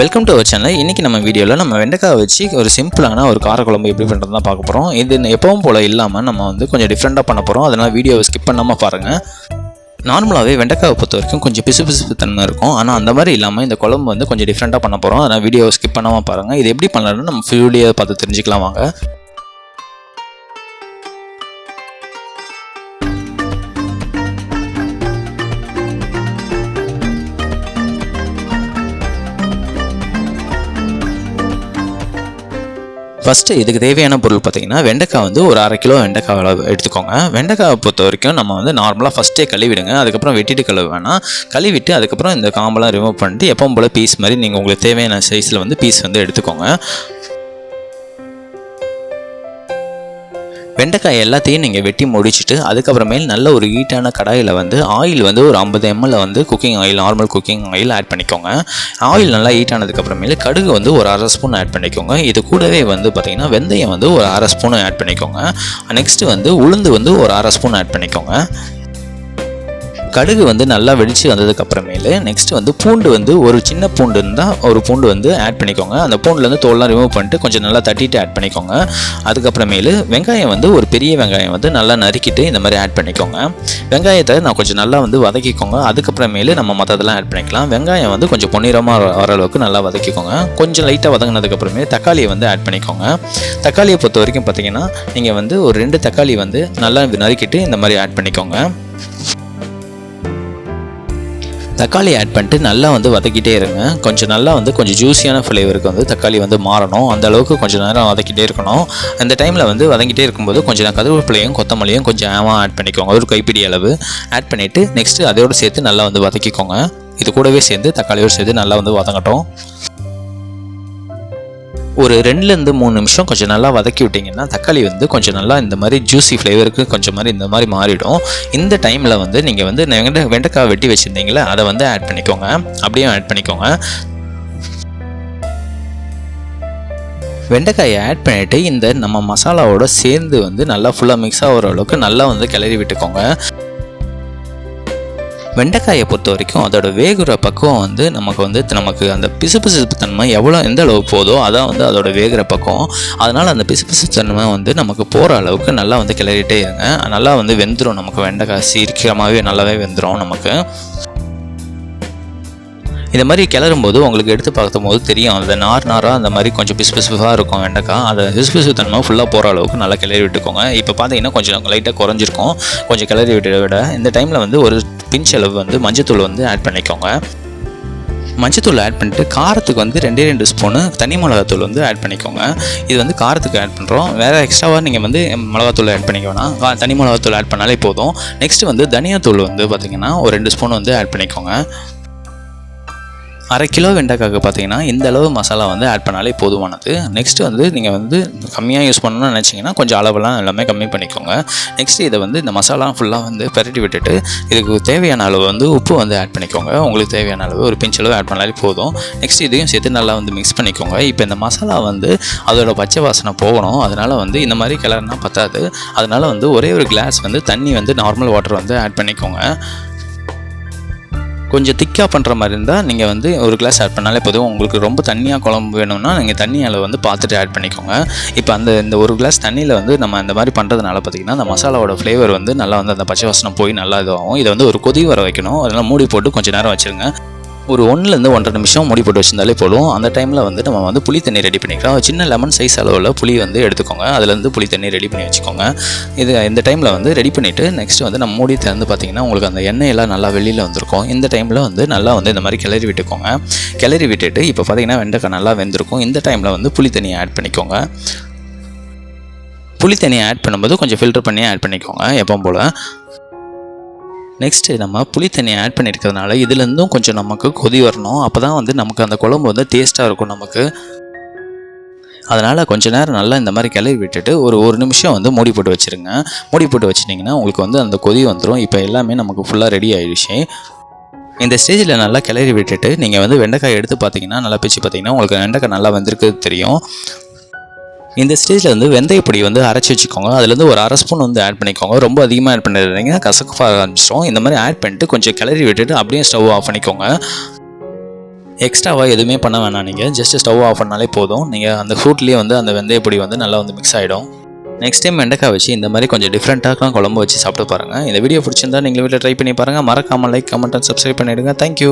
Welcome to our channel இன்றைக்கி நம்ம வீடியோவில் நம்ம வெண்டைக்காய் வச்சு ஒரு சிம்பிளான ஒரு காரக்குழம்பு எப்படி பண்ணுறது தான் பார்க்க போகிறோம் இது எப்பவும் போல் இல்லாமல் நம்ம வந்து கொஞ்சம் டிஃப்ரெண்ட்டாக பண்ண போகிறோம் அதனால் வீடியோவை ஸ்கிப் பண்ணாமல் பாருங்கள் நார்மலாகவே வெண்டைக்காவை பொறுத்த வரைக்கும் கொஞ்சம் பிசு பிசு தன்மை இருக்கும். ஆனால் அந்த மாதிரி இல்லாமல் இந்த குழம்பு வந்து கொஞ்சம் டிஃப்ரெண்ட்டாக பண்ண போகிறோம் அதனால் வீடியோவை ஸ்கிப் பண்ணாமல் பாருங்கள் இது எப்படி பண்ணலாம்னு நம்ம வீடியோவை பார்த்து தெரிஞ்சுக்கலாம் வாங்க. ஃபஸ்ட்டு இதுக்கு தேவையான பொருள் பார்த்தீங்கன்னா வெண்டைக்காய் வந்து ஒரு அரை கிலோ வெண்டைக்காய் எடுத்துக்கோங்க. வெண்டைக்காவை பொறுத்த வரைக்கும் நம்ம வந்து நார்மலாக ஃபஸ்ட்டே கழுவிடுங்க. அதுக்கப்புறம் வெட்டிட்டு கழுவ வேணாம். கழுவிட்டு அதுக்கப்புறம் இந்த காம்பெல்லாம் ரிமூவ் பண்ணிட்டு எப்பவும் போல் பீஸ் மாதிரி நீங்கள் உங்களுக்கு தேவையான சைஸில் வந்து பீஸ் வந்து எடுத்துக்கோங்க. வெண்டைக்காய் எல்லாத்தையும் நீங்கள் வெட்டி முடிச்சுட்டு அதுக்கப்புறமேல் நல்ல ஒரு ஹீட்டான கடாயில் வந்து ஆயில் வந்து ஒரு ஐம்பது எம்எல் வந்து cooking oil normal cooking oil add பண்ணிக்கோங்க. ஆயில் நல்லா ஹீட் ஆனதுக்கப்புறமேல கடுகு வந்து ஒரு அரை ஸ்பூன் ஆட் பண்ணிக்கோங்க. இது கூடவே வந்து பார்த்திங்கன்னா வெந்தயம் வந்து ஒரு அரை ஸ்பூன் ஆட் பண்ணிக்கோங்க. நெக்ஸ்ட்டு வந்து உளுந்து வந்து ஒரு அரை ஸ்பூன் ஆட் பண்ணிக்கோங்க. கடுகு வந்து நல்லா வெடிச்சு வந்ததுக்கு அப்புறமேலு நெக்ஸ்ட் வந்து பூண்டு வந்து ஒரு சின்ன பூண்டு இருந்தால் ஒரு பூண்டு வந்து ஆட் பண்ணிக்கோங்க. அந்த பூண்டுலேருந்து தோல்லாம் ரிமூவ் பண்ணிட்டு கொஞ்சம் நல்லா தட்டிட்டு ஆட் பண்ணிக்கோங்க. அதுக்கப்புறமேலு வெங்காயம் வந்து ஒரு பெரிய வெங்காயம் வந்து நல்லா நறுக்கிட்டு இந்த மாதிரி ஆட் பண்ணிக்கோங்க. வெங்காயத்தை நான் கொஞ்சம் நல்லா வந்து வதக்கிக்கோங்க. அதுக்கப்புறமேலு நம்ம மற்றதெல்லாம் ஆட் பண்ணிக்கலாம். வெங்காயம் வந்து கொஞ்சம் பொன்னிறமாக வர அளவுக்கு நல்லா வதக்கிக்கோங்க. கொஞ்சம் லைட்டாக வதங்கினதுக்கப்புறமே தக்காளியை வந்து ஆட் பண்ணிக்கோங்க. தக்காளியை பொறுத்த வரைக்கும் பார்த்தீங்கன்னா நீங்கள் வந்து ஒரு ரெண்டு தக்காளி வந்து நல்லா நறுக்கிட்டு இந்த மாதிரி ஆட் பண்ணிக்கோங்க. தக்காளி ஆட் பண்ணிட்டு நல்லா வந்து வதக்கிட்டே இருங்க. கொஞ்சம் நல்லா வந்து கொஞ்சம் ஜூஸியான ஃப்ளேவருக்கு வந்து தக்காளி வந்து மாறணும். அந்த அளவுக்கு கொஞ்சம் நேரம் வதக்கிட்டே இருக்கணும். அந்த டைமில் வந்து வதங்கிட்டே இருக்கும்போது கொஞ்சம் நான் கருவேப்பிலையும் கொத்தமல்லியும் கொஞ்சம் ஆமா ஆட் பண்ணிக்கோங்க. ஒரு கைப்பிடி அளவு ஆட் பண்ணிவிட்டு நெக்ஸ்ட்டு அதோடு சேர்த்து நல்லா வந்து வதக்கிக்கோங்க. இது கூடவே சேர்ந்து தக்காளியோடு சேர்த்து நல்லா வந்து வதங்கட்டும். ஒரு ரெண்டுலேருந்து மூணு நிமிஷம் கொஞ்சம் நல்லா வதக்கி விட்டிங்கன்னா தக்காளி வந்து கொஞ்சம் நல்லா இந்த மாதிரி ஜூஸி ஃப்ளேவருக்கு கொஞ்சம் மாதிரி இந்த மாதிரி மாறிடும். இந்த டைமில் வந்து நீங்கள் வந்து வெண்ட வெண்டைக்காய் வெட்டி வச்சுருந்தீங்களே அதை வந்து ஆட் பண்ணிக்கோங்க. அப்படியே ஆட் பண்ணிக்கோங்க. வெண்டைக்காயை ஆட் பண்ணிவிட்டு இந்த நம்ம மசாலாவோட சேர்ந்து வந்து நல்லா ஃபுல்லாக மிக்ஸ் ஆகிற அளவுக்கு நல்லா வந்து கிளறி விட்டுக்கோங்க. வெண்டைக்காயை பொறுத்த வரைக்கும் அதோட வேகுற பக்குவம் வந்து நமக்கு வந்து நமக்கு அந்த பிசுபிசுப்பு தன்மை எவ்வளோ எந்த அளவு போதோ அதான் வந்து அதோட வேகிற பக்கம் அதனால் அந்த பிசுபிசு தன்மை வந்து நமக்கு போகிற அளவுக்கு நல்லா வந்து கிளறிட்டே இருங்க. நல்லா வந்து வெந்துடும் நமக்கு வெண்டைக்காய். சீக்கிரமாகவே நல்லாவே வெந்துடும் நமக்கு. இந்த மாதிரி கிளறும் போது உங்களுக்கு எடுத்து பார்க்கும் போது தெரியும். அந்த நார் நாராக அந்த மாதிரி கொஞ்சம் பிசு பிசுப்பாக இருக்கும் வெண்டைக்காய் அதை பிசு பிசு தன்மை ஃபுல்லாக போகிற அளவுக்கு நல்லா கிளறி விட்டுக்கோங்க. இப்போ பார்த்தீங்கன்னா கொஞ்சம் லைட்டாக குறைஞ்சிருக்கும். கொஞ்சம் கிளறி விட்டு விட இந்த டைமில் வந்து ஒரு பிஞ்ச் அளவு வந்து மஞ்சத்தூள் வந்து ஆட் பண்ணிக்கோங்க. மஞ்சத்தூள் ஆட் பண்ணிட்டு காரத்துக்கு வந்து ரெண்டே ரெண்டு ஸ்பூனு தனி மிளகாத்தூள் வந்து ஆட் பண்ணிக்கோங்க. இது வந்து காரத்துக்கு ஆட் பண்ணுறோம் வேறு எக்ஸ்ட்ராவாக நீங்கள் வந்து மிளகாத்தூள் ஆட் பண்ணிக்க வேணாம். தனி மிளகாத்தூள் ஆட் பண்ணாலே போதும். நெக்ஸ்ட் வந்து தனியாத்தூள் வந்து பார்த்திங்கன்னா ஒரு ரெண்டு ஸ்பூன் வந்து ஆட் பண்ணிக்கோங்க. அரை கிலோ வெண்டைக்காய்க்கு பார்த்தீங்கன்னா இந்த அளவு மசாலா வந்து ஆட் பண்ணாலே போதுமானது. நெக்ஸ்ட் வந்து நீங்கள் வந்து கம்மியாக யூஸ் பண்ணணும்னு நினச்சிங்கன்னா கொஞ்சம் அளவெல்லாம் எல்லாமே கம்மி பண்ணிக்கோங்க. நெக்ஸ்ட் இதை வந்து இந்த மசாலா ஃபுல்லாக வந்து பரட்டி விட்டுட்டு இதுக்கு தேவையான அளவு வந்து உப்பு வந்து ஆட் பண்ணிக்கோங்க. உங்களுக்கு தேவையான அளவு ஒரு பிஞ்ச் அளவு ஆட் பண்ணாலே போதும். நெக்ஸ்ட் இதையும் சேர்த்து நல்லா வந்து மிக்ஸ் பண்ணிக்கோங்க. இப்போ இந்த மசாலா வந்து அதோட பச்சை வாசனை போகணும். அதனால் வந்து இந்த மாதிரி கிளறுனா பத்தாது. அதனால் வந்து ஒரே ஒரு கிளாஸ் வந்து தண்ணி வந்து நார்மல் வாட்டர் வந்து ஆட் பண்ணிக்கோங்க. கொஞ்சம் திக்காக பண்ணுற மாதிரி இருந்தால் நீங்கள் வந்து ஒரு கிளாஸ் ஆட் பண்ணாலே போதும். உங்களுக்கு ரொம்ப தண்ணியாக குழம்பு வேணும்னா நீங்கள் தண்ணி அளவு வந்து பார்த்துட்டு ஆட் பண்ணிக்கோங்க. இப்போ அந்த இந்த ஒரு கிளாஸ் தண்ணியில் வந்து நம்ம இந்த மாதிரி பண்ணுறதுனால பார்த்திங்கன்னா அந்த மசாலாவோட ஃப்ளேவர் வந்து நல்லா வந்து அந்த பச்சை வாசனை போய் நல்லா இதுவாகும் இதை வந்து ஒரு கொதி வர வைக்கணும். அதெல்லாம் மூடி போட்டு கொஞ்சம் நேரம் வச்சுருங்க. ஒரு ஒன்றுலேருந்து ஒன்றரை நிமிஷம் மூடி போட்டு வச்சிருந்தாலே போதும். அந்த டைமில் வந்து நம்ம வந்து புளி தண்ணி ரெடி பண்ணிக்கலாம். சின்ன லெமன் சைஸ் அளவில் புளி வந்து எடுத்துக்கோங்க. அதுலேருந்து புளி தண்ணி ரெடி பண்ணி வச்சுக்கோங்க. இது இந்த டைமில் வந்து ரெடி பண்ணிவிட்டு நெக்ஸ்ட் வந்து நம்ம மூடி திறந்து பார்த்தீங்கன்னா உங்களுக்கு அந்த எண்ணெய் எல்லாம் நல்லா வெளியில் வந்திருக்கும். இந்த டைமில் வந்து நல்லா வந்து இந்த மாதிரி கிளறி விட்டுக்கோங்க. கிளறி விட்டுட்டு இப்போ பார்த்தீங்கன்னா வெண்டைக்காய் நல்லா வெந்திருக்கும். இந்த டைமில் வந்து புளி தண்ணியை ஆட் பண்ணிக்கோங்க. புளி தண்ணியை ஆட் பண்ணும்போது கொஞ்சம் ஃபில்டர் பண்ணி ஆட் பண்ணிக்கோங்க எப்பவும் போல். நெக்ஸ்ட்டு நம்ம புளி தண்ணியை ஆட் பண்ணியிருக்கிறதுனால இதுலேருந்தும் கொஞ்சம் நமக்கு கொதி வரணும். அப்போ தான் வந்து நமக்கு அந்த குழம்பு வந்து டேஸ்ட்டாக இருக்கும் நமக்கு. அதனால் கொஞ்ச நேரம் நல்லா இந்த மாதிரி கிளறி விட்டுட்டு ஒரு ஒரு நிமிஷம் வந்து மூடி போட்டு வச்சுருங்க. மூடி போட்டு வச்சிட்டிங்கன்னா உங்களுக்கு வந்து அந்த கொதி வந்துடும் இப்போ எல்லாமே நமக்கு ஃபுல்லாக ரெடி ஆயிடுச்சு. இந்த ஸ்டேஜில் நல்லா கிளறி விட்டுட்டு நீங்கள் வந்து வெண்டைக்காய் எடுத்து பார்த்தீங்கன்னா நல்லா பிச்சு பார்த்தீங்கன்னா உங்களுக்கு வெண்டைக்காய் நல்லா வந்திருக்கு தெரியும். இந்த ஸ்டேஜில் வந்து வெந்தயப்பொடி வந்து அரைச்சி வச்சுக்கோங்க. அதுலேருந்து ஒரு அரை ஸ்பூன் வந்து ஆட் பண்ணிக்கோங்க. ரொம்ப அதிகமாக ஆட் பண்ணிடுறீங்க கசக்கு ஆரம்பிச்சிடும். இந்த மாதிரி ஆட் பண்ணிட்டு கொஞ்சம் கிளறி விட்டுட்டு அப்படியே ஸ்டவ் ஆஃப் பண்ணிக்கோங்க. எக்ஸ்ட்ராவாக எதுவுமே பண்ண வேணாம் நீங்கள் ஜஸ்ட் ஸ்டவ் ஆஃப் பண்ணாலே போதும். நீங்கள் அந்த ஃப்ரூட்லேயே வந்து அந்த வெந்தயப்பொடி வந்து நல்லா வந்து மிக்ஸ் ஆகிடும் நெக்ஸ்ட் டைம் வெண்டைக்காய் வச்சு இந்த மாதிரி கொஞ்சம் டிஃப்ரெண்ட்டாக குழம்பு வச்சு சாப்பிட்டு பாருங்கள் இந்த வீடியோ பிடிச்சிருந்தா நீங்கள் வீட்டில் ட்ரை பண்ணி பாருங்கள் மறக்காமல் லைக் கமெண்ட் அண்ட் சப்ஸ்கிரைப் பண்ணிவிடுங்க தேங்க்யூ